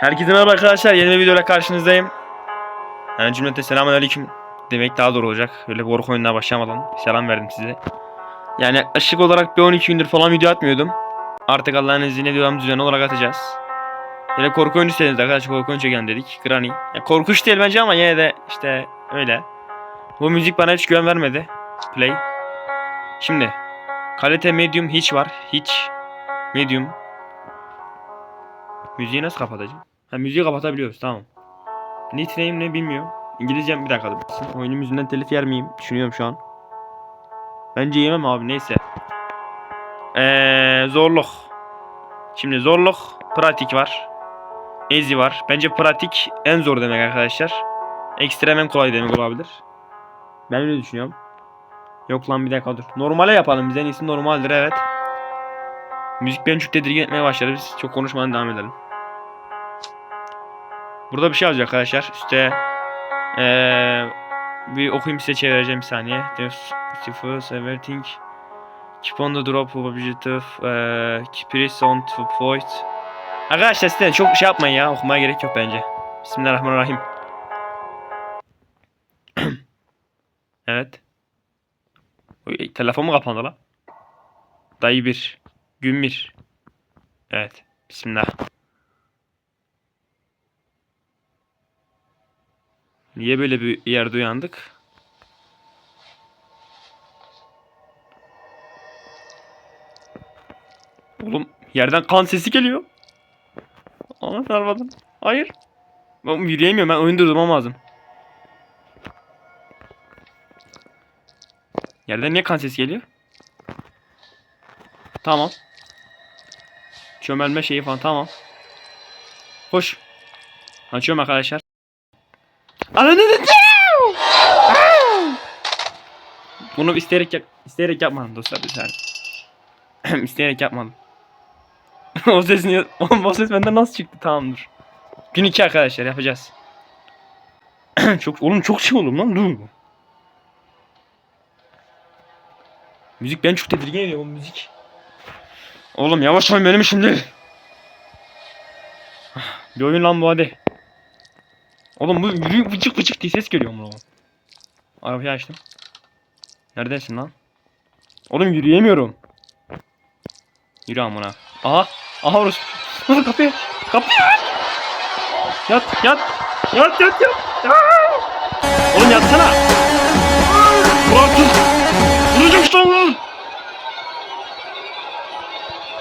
Herkese merhaba arkadaşlar. Yeni bir videoyla karşınızdayım. Yani cümlete selamünaleyküm demek daha doğru olacak. Öyle korku oyununa başlamadan selam verdim size. Yani yaklaşık olarak bir 12 gündür falan video atmıyordum. Artık Allah'ın izniyle videolarımızı düzenli olarak atacağız. Böyle korku oyunu istediniz arkadaşlar korku oyunu çekelim dedik. Granny. Ya korkunç değil bence ama yine de işte öyle. Bu müzik bana hiç güven vermedi. Play. Şimdi. Kalite medium hiç var. Hiç. Medium. Müziği nasıl kapatacağım? Ha müziği kapatabiliyoruz tamam. Nickname ne bilmiyorum. İngilizcem bir dakika dur. Oyunum yüzünden telif yer miyim? Düşünüyorum şu an. Bence yemem abi neyse. Ee, zorluk. Şimdi zorluk, pratik var. Easy var. Bence pratik en zor demek arkadaşlar. Ekstrem en kolay demek olabilir. Ben öyle düşünüyorum. Yok lan bir dakika dur. Normale yapalım. Biz en iyisi normaldir evet. Müzik beni çok tedirgin etmeye başladı. Biz çok konuşmadan devam edelim. Burada bir şey yazıyor arkadaşlar. Üste ee, bir okuyayım size çevireceğim bir saniye. Diffuse everything. Keep on the drop of objective. Eee press on to point. Arkadaşlar size çok şey yapmayın ya. Okumaya gerek yok bence. Bismillahirrahmanirrahim. evet. Uy, telefon mu kapandı la? Dayı bir. Gün bir. Evet. Bismillah. Niye böyle bir yerde uyandık? Oğlum yerden kan sesi geliyor. Aman sarmadım. Hayır. Ben yürüyemiyorum ben oyun durdurmam lazım. Yerden niye kan sesi geliyor? Tamam. Çömelme şeyi falan tamam. Hoş. Açıyorum arkadaşlar. Ananı Bunu isteyerek yap isteyerek yapmadım dostlar bir saniye. isteyerek yapmadım. o ses niye o ses benden nasıl çıktı tamamdır. Gün 2 arkadaşlar yapacağız. çok oğlum çok şey oğlum lan dur. Müzik ben çok tedirgin ediyor bu müzik. Oğlum yavaş oyun benim şimdi. Bir oyun lan bu hadi. Oğlum bu vıcık vıcık diye ses geliyor mu oğlum? Arabayı açtım. Neredesin lan? Oğlum yürüyemiyorum. Yürü amına. Aha. Aha orası. Dur kapıyı. Kapıyı. Yat yat. Yat yat yat. Aa! Oğlum yatsana. Bırak dur. Vuracağım işte lan.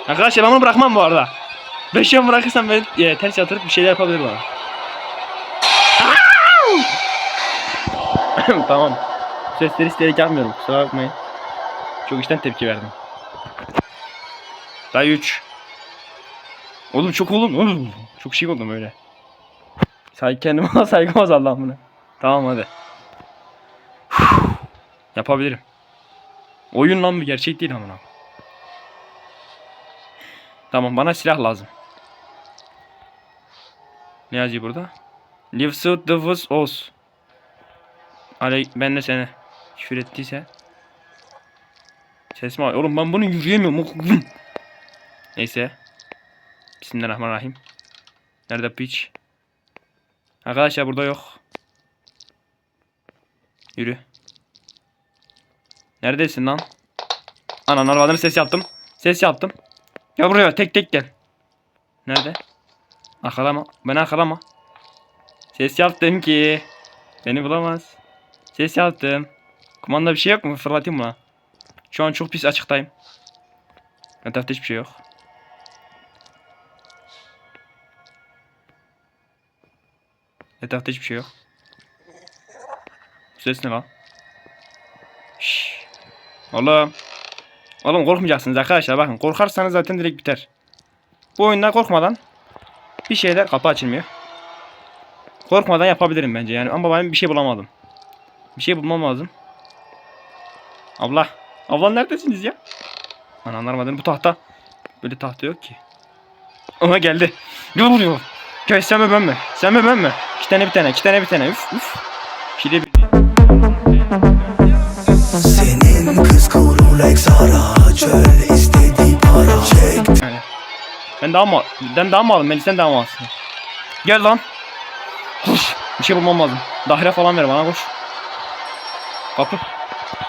Arkadaşlar ben bunu bırakmam bu arada. Beş yan bırakırsam ben e, ters yatırıp bir şeyler yapabilir bana. tamam. Sesleri isteyerek yapmıyorum. Kusura bakmayın. Çok işten tepki verdim. Daha 3. Oğlum çok oğlum. oğlum. Çok şey oldum öyle. Saygı kendime saygım azaldı amına. Tamam hadi. Yapabilirim. Oyun lan bu gerçek değil amına. Tamam bana silah lazım. Ne yazıyor burada? Live suit the was. Ale ben de seni küfür ettiyse. Ses mi var? Oğlum ben bunu yürüyemiyorum. Neyse. Bismillahirrahmanirrahim. Nerede piç? Arkadaşlar burada yok. Yürü. Neredesin lan? Anan arabadan ses yaptım. Ses yaptım. Gel buraya tek tek gel. Nerede? Arkalama. Beni arkalama. Ses yaptım ki. Beni bulamaz. Ses yaptım. Kumanda bir şey yok mu? Fırlatayım mı? Şu an çok pis açıktayım. Etrafta hiçbir şey yok. Etrafta hiçbir şey yok. Ses ne lan? Şşş. Oğlum. Oğlum korkmayacaksınız arkadaşlar bakın. Korkarsanız zaten direkt biter. Bu oyunda korkmadan bir şeyler kapı açılmıyor. Korkmadan yapabilirim bence yani ama ben bir şey bulamadım. Bir şey bulmam lazım. Abla. Abla neredesiniz ya? Ana anlamadım bu tahta. Böyle tahta yok ki. Aha geldi. Ne oluyor? Köy sen mi ben mi? Sen mi ben mi? İki tane bir tane, iki tane bir tane. Üf üf. Şile bir. Senin kız Rolex ara Çöl istedi para Çek Yani. Ben daha mı? Ben daha mı aldım? Melis'ten daha mı alsın? Gel lan. Koş. Bir şey bulmam lazım. Daire falan ver bana koş. Kapı.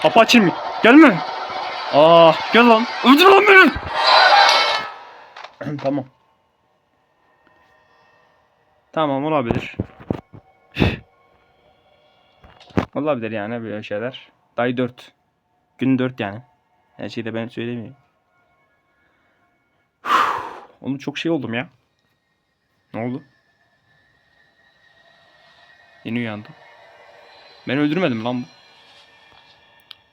Kapı açılmıyor. Gelme. Aa, gel lan. Öldür lan beni. tamam. Tamam olabilir. olabilir yani böyle şeyler. Day 4. Gün 4 yani. Her şeyi de ben söylemiyorum. Oğlum çok şey oldum ya. Ne oldu? Yeni uyandım. Ben öldürmedim lan bu.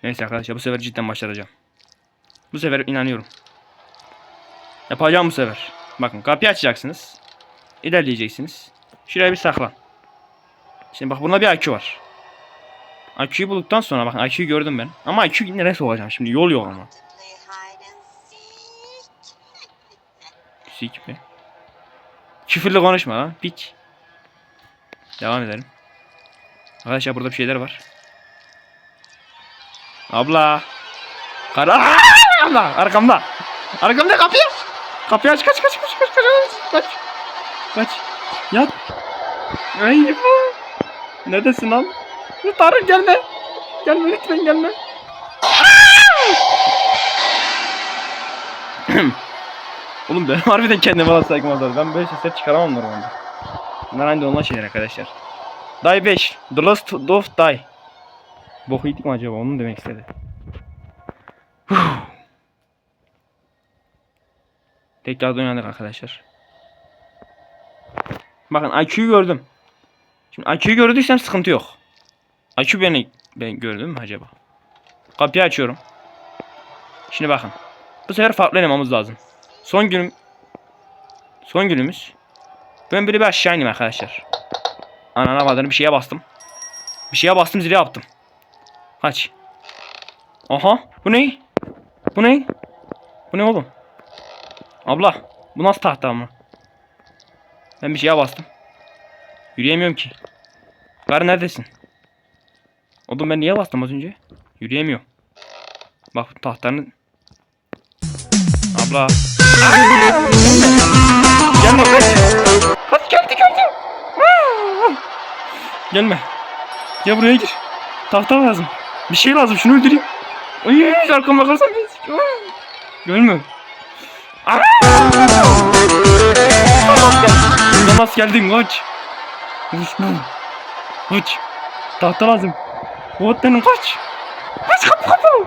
Neyse arkadaşlar bu sefer cidden başaracağım. Bu sefer inanıyorum. Yapacağım bu sefer. Bakın kapıyı açacaksınız. İlerleyeceksiniz. Şuraya bir saklan. Şimdi bak bunda bir IQ var. IQ'yu bulduktan sonra bakın IQ'yu gördüm ben. Ama IQ'yu nereye sokacağım şimdi yol yok ama. Sik mi? Küfürlü konuşma lan. Piç. Devam edelim. Arkadaşlar burada bir şeyler var. Abla. Kara. Abla arkamda. Arkamda kapıyı. Kapıyı aç kaç kaç kaç kaç kaç kaç. Kaç. Yat. Ay bu. Neredesin lan? Tarık gelme. Gelme lütfen gelme. Oğlum ben harbiden kendime lan saygım azaldı. Ben böyle sesler çıkaramam normalde. Bunlar aynı olan şeyler arkadaşlar. Die 5. The Last of Die. Boku yedik mi acaba? Onu demek istedi. Huh. Tekrar uyandık arkadaşlar. Bakın IQ'yu gördüm. Şimdi IQ'yu gördüysem sıkıntı yok. IQ beni ben gördüm mü acaba? Kapıyı açıyorum. Şimdi bakın. Bu sefer farklı oynamamız lazım. Son günüm Son günümüz. Ben böyle bir aşağı ineyim arkadaşlar. Anana kadar bir şeye bastım. Bir şeye bastım zili yaptım. Kaç. Aha bu ne? Bu ne? Bu ne oğlum? Abla bu nasıl tahta mı? Ben bir şeye bastım. Yürüyemiyorum ki. Karı neredesin? Oğlum ben niye bastım az önce? Yürüyemiyorum. Bak tahtanın Abla. Gelme kaç. Kaç geldi geldi. Gelme. Gel buraya gir. Tahta lazım. Bir şey lazım şunu öldüreyim. Uy arkama kalsam ben. Aa! Nasıl geldin? Kaç. Lan. Kaç. Tahta lazım. Vattanın kaç. Kaç kapı kapı.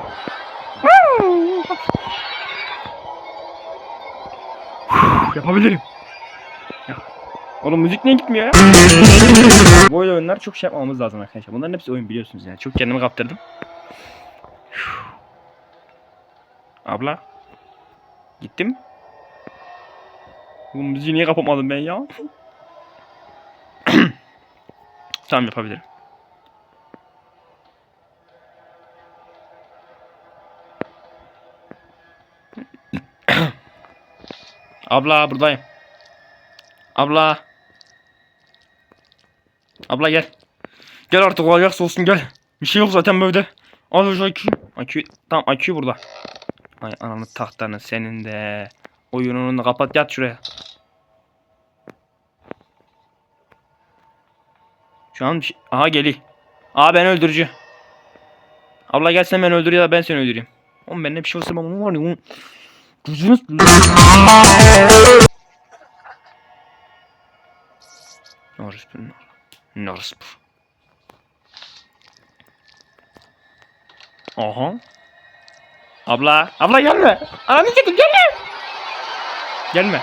Yapabilirim. Oğlum müzik niye gitmiyor ya? Bu oyunlar çok şey yapmamız lazım arkadaşlar. Bunların hepsi oyun biliyorsunuz yani. Çok kendimi kaptırdım. Abla. Gittim. Bu müziği niye kapatmadım ben ya? tamam yapabilirim. Abla buradayım. Abla. Abla gel. Gel artık olacaksa olsun gel. Bir şey yok zaten böyle. Al şu IQ. IQ. Tamam IQ burada. Ay ananı tahtanı senin de. Oyununu da kapat yat şuraya. Şu an bir şey... Aha geli. Aa ben öldürücü. Abla gel sen beni öldür ya ben seni öldüreyim. Oğlum bende bir şey olsa ben var ya. oğlum. Gözünüz... Orospu. Orospu. Aha. Abla. Abla gelme. Ananı çekin gelme. Gelme.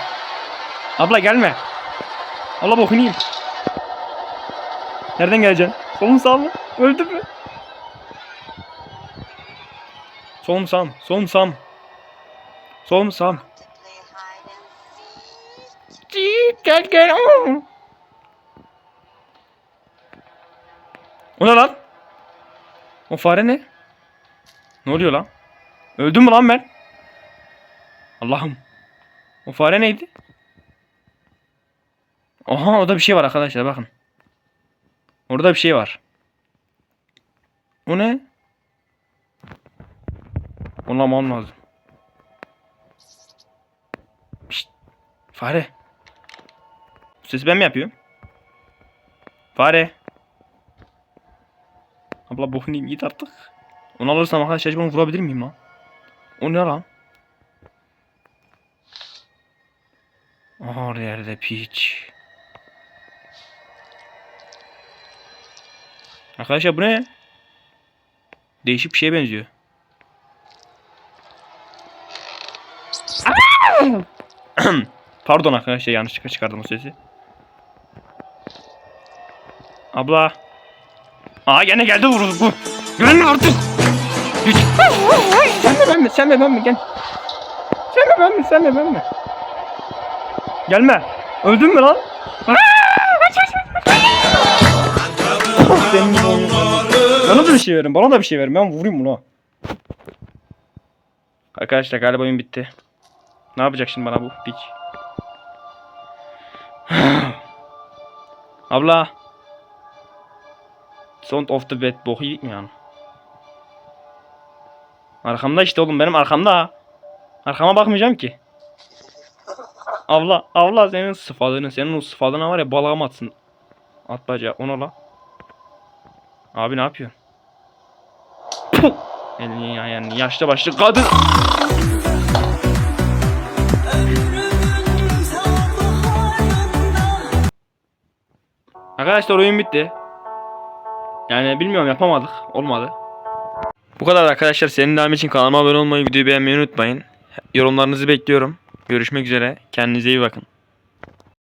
Abla gelme. Abla bokunu yiyeyim. Nereden geleceksin? Solun sağ mı? Öldü mü? Solum. Solum sağım. Solum play hide and seek. Cik, Gel gel. O ne lan? O fare ne? Ne oluyor lan? Öldüm mü lan ben? Allah'ım. O fare neydi? Aha orada bir şey var arkadaşlar bakın. Orada bir şey var. O ne? Anlamam lazım. Şşt, fare. Sesi ben mi yapıyorum? Fare. Abla bokunu yiyeyim git artık. Onu alırsam arkadaşlar bunu vurabilir miyim lan? O ne lan? Aha yerde piç. Arkadaşlar bu ne? Değişik bir şeye benziyor. Pardon arkadaşlar yanlışlıkla çıkardım o sesi. Abla. Aa gene geldi vuruldu bu. Gelme artık. Güç. sen de ben mi? Sen de ben mi? Gel. Sen de ben mi? Sen de ben mi? Gelme. Öldün mü lan? Aa, oyun. Bana da bir şey verin. Bana da bir şey verin. Ben vurayım bunu. Arkadaşlar galiba oyun bitti. Ne yapacak şimdi bana bu piç? Abla. Sound of the bed boku yedik mi yani? Arkamda işte oğlum benim arkamda. Arkama bakmayacağım ki. Abla, abla senin sıfadını, senin o sıfadına var ya balağım atsın. At bacağı, ona la. Abi ne yapıyorsun? Puh! Elini ayağını yaşlı başlı kadın. Arkadaşlar oyun bitti. Yani bilmiyorum yapamadık. Olmadı. Bu kadar arkadaşlar. Senin devam için kanalıma abone olmayı, videoyu beğenmeyi unutmayın. Yorumlarınızı bekliyorum. Görüşmek üzere. Kendinize iyi bakın.